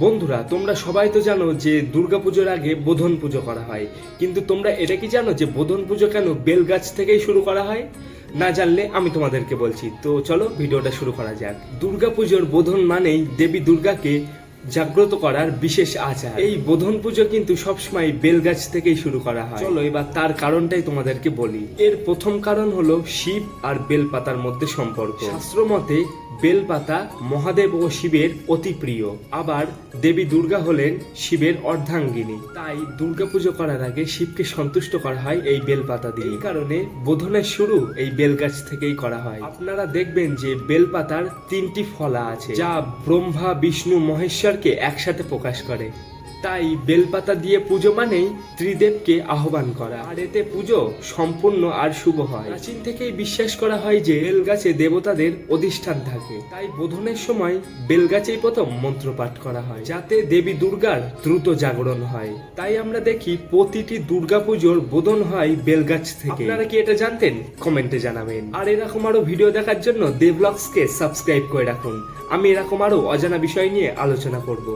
বন্ধুরা, তোমরা সবাই তো জানো যে দুর্গাপুজোর আগে বোধন পুজো করা হয়। কিন্তু তোমরা এটা কি জানো যে বোধন পুজো কেন বেলগাছ থেকেই শুরু করা হয়? না জানলে আমি তোমাদেরকে বলছি। তো চলো ভিডিওটা শুরু করা যাক। দুর্গাপুজোর বোধন মানেই দেবী দুর্গাকে জাগ্রত করার বিশেষ আচার। এই বোধন পুজো কিন্তু সবসময় বেলগাছ থেকেই শুরু করা হয়। চলো এবার তার কারণটাই তোমাদেরকে বলি। এর প্রথম কারণ হলো শিব আর বেলপাতার মধ্যে সম্পর্ক। শাস্ত্র মতে বেলপাতা মহাদেব ও শিবের অতি প্রিয়। আবার দেবী দুর্গা হলেন শিবের অর্ধাঙ্গিনী। তাই দুর্গাপুজো করার আগে শিবকে সন্তুষ্ট করা হয় এই বেলপাতা দিয়ে। এই কারণে বোধনের শুরু এই বেলগাছ থেকেই করা হয়। আপনারা দেখবেন যে বেলপাতার তিনটি ফলা আছে, যা ব্রহ্মা, বিষ্ণু মহেশ্বরকে একসাথে প্রকাশ করে। তাই বেলপাতা দিয়ে পুজো মানেই ত্রিদেবকে আহ্বান করা। আর এতে পুজো সম্পূর্ণ আর শুভ হয়। প্রাচীন থেকেই বিশ্বাস করা হয় যে বেলগাছে দেবতাদের অধিষ্ঠান থাকে। তাই বোধনের সময় বেলগাছেই প্রথম মন্ত্রপাঠ করা হয়, যাতে দেবী দুর্গার দ্রুত জাগরণ হয়। তাই আমরা দেখি প্রতিটি দুর্গাপুজোর বোধন হয় বেলগাছ থেকে। আপনারা কি এটা জানতেন? কমেন্টে জানাবেন। আর এরকম আরও ভিডিও দেখার জন্য দেবলগসকে সাবস্ক্রাইব করে রাখুন। আমি এরকম আরও অজানা বিষয় নিয়ে আলোচনা করব।